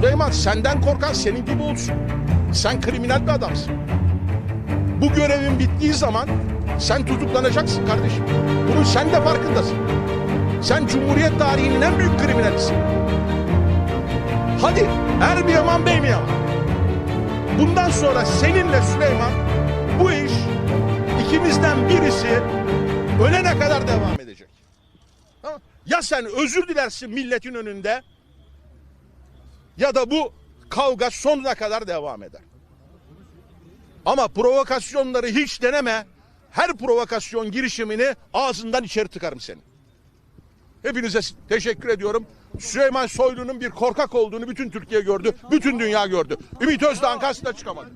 Süleyman senden korkan senin gibi olsun. Sen kriminal bir adamsın. Bu görevin bittiği zaman sen tutuklanacaksın kardeşim. Bunun sen de farkındasın. Sen Cumhuriyet tarihinin en büyük kriminalisin. Hadi er mi yaman bey mi yaman? Bundan sonra seninle Süleyman bu iş ikimizden birisi ölene kadar devam edecek. Ya sen özür dilersin milletin önünde ya da bu kavga sonuna kadar devam eder. Ama provokasyonları hiç deneme. Her provokasyon girişimini ağzından içeri tıkarım senin. Hepinize teşekkür ediyorum. Süleyman Soylu'nun bir korkak olduğunu bütün Türkiye gördü. Bütün dünya gördü. Ümit Özdağ'ın karşısına çıkamadı.